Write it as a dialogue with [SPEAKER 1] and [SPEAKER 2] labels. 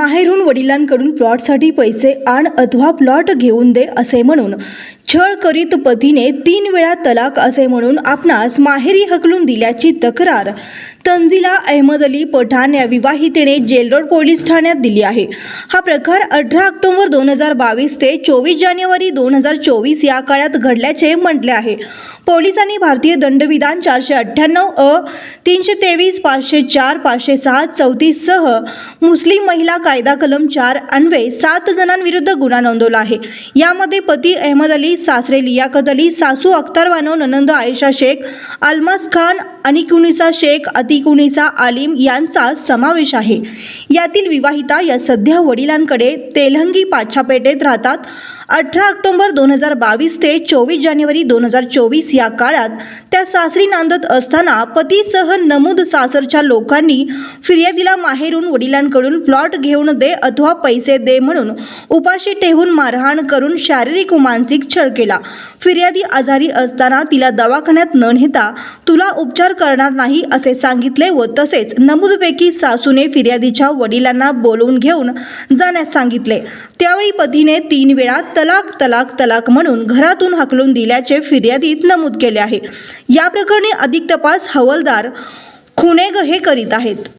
[SPEAKER 1] माहेरून वडिलांकडून प्लॉटसाठी पैसे आण अथवा प्लॉट घेऊन दे असे म्हणून. छळ करीत पतीने तीन वेळा तलाक असे म्हणून आपणास माहेरी हकलून दिल्याची तक्रार तंजिला अहमद अली पठाण या विवाहितेने जेलरोड पोलीस ठाण्यात दिली आहे. हा प्रकार अठरा ऑक्टोबर दोन हजार बावीस ते चोवीस जानेवारी दोन हजार चोवीस या काळात घडल्याचे म्हटले आहे. पोलिसांनी भारतीय दंडविधान चारशे अठ्ठ्याण्णव अ तीनशे तेवीस पाचशे चार पाचशे सहा चौतीस सह मुस्लिम महिला कायदा कलम चार अन्वये सात जणांविरुद्ध गुन्हा नोंदवला आहे. यामध्ये पती अहमद अली सासरे लियाकत अली सासू अख्तर बानो ननंद आयशा शेख अल्मास खान अनिकुनिसा शेख अतिकुनिसा आलिम यांचा समावेश आहे. यातील विवाहिता या सध्या वडिलांकडे तेलंगी पाछापेटेत राहतात. अठरा ऑक्टोबर दोन हजार बावीस ते चोवीस जानेवारी दोन हजार चोवीस या काळात त्या सासरी नांदत असताना पतीसह नमूद सासरच्या लोकांनी फिर्यादीला माहेरून वडिलांकडून प्लॉट घेऊन दे अथवा पैसे दे म्हणून उपाशी ठेवून मारहाण करून शारीरिक व मानसिक छळ केला. फिर्यादी आजारी असताना तिला दवाखान्यात न नेता तुला उपचार करणार नाही असे सांगितले व तसेच नमूदपैकी सासूने फिर्यादीच्या वडिलांना बोलवून घेऊन जाण्यास सांगितले. त्यावेळी पतीने तीन वेळा तलाक तलाक तलाक म्हणून घरातून हकलून दिल्याचे फिर्यादीत नमूद केले आहे. या प्रकरणी अधिक तपास हवालदार खुणेग हे करीत आहेत.